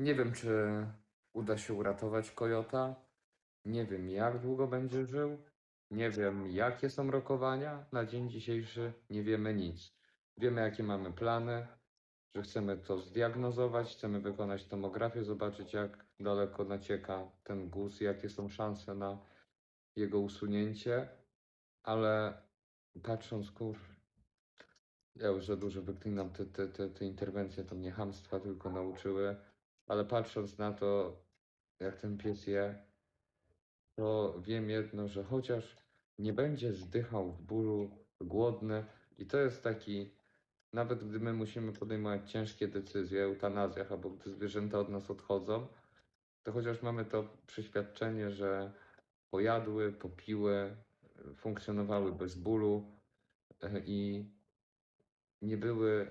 Nie wiem, czy uda się uratować Kojota. Nie wiem, jak długo będzie żył. Nie wiem, jakie są rokowania. Na dzień dzisiejszy nie wiemy nic. Wiemy, jakie mamy plany, że chcemy to zdiagnozować, chcemy wykonać tomografię, zobaczyć, jak daleko nacieka ten guz, jakie są szanse na jego usunięcie. Ale patrząc, kur... Ja już za dużo wyklinam te, te, te, te interwencje, to mnie hamstwa tylko nauczyły, ale patrząc na to, jak ten pies je, to wiem jedno, że chociaż nie będzie zdychał w bólu, głodny i to jest taki, nawet gdy my musimy podejmować ciężkie decyzje, eutanazjach, albo gdy zwierzęta od nas odchodzą, to chociaż mamy to przeświadczenie, że pojadły, popiły, funkcjonowały bez bólu e, i nie były,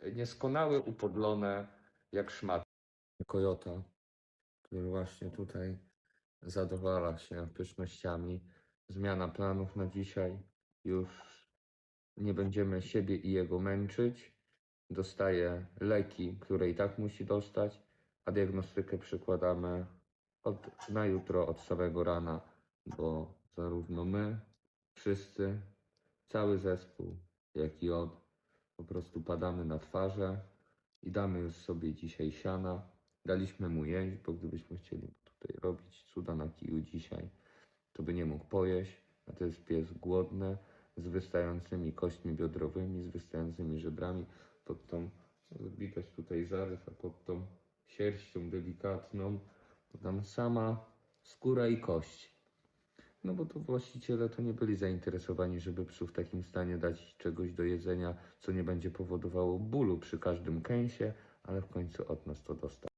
e, nie skonały upodlone jak szmat. Kojota, który właśnie tutaj zadowala się pysznościami. Zmiana planów na dzisiaj. Już nie będziemy siebie i jego męczyć. Dostaje leki, które i tak musi dostać, a diagnostykę przykładamy od, na jutro, od samego rana, bo zarówno my, wszyscy, cały zespół, jak i on, po prostu padamy na twarze i damy już sobie dzisiaj siana. Daliśmy mu jeść, bo gdybyśmy chcieli tutaj robić cuda na kiju dzisiaj, to by nie mógł pojeść, a to jest pies głodny, z wystającymi kośćmi biodrowymi, z wystającymi żebrami, pod tą, widać tutaj zarys, a pod tą sierścią delikatną, to tam sama skóra i kość. No bo to właściciele to nie byli zainteresowani, żeby psu w takim stanie dać czegoś do jedzenia, co nie będzie powodowało bólu przy każdym kęsie, ale w końcu od nas to dostał.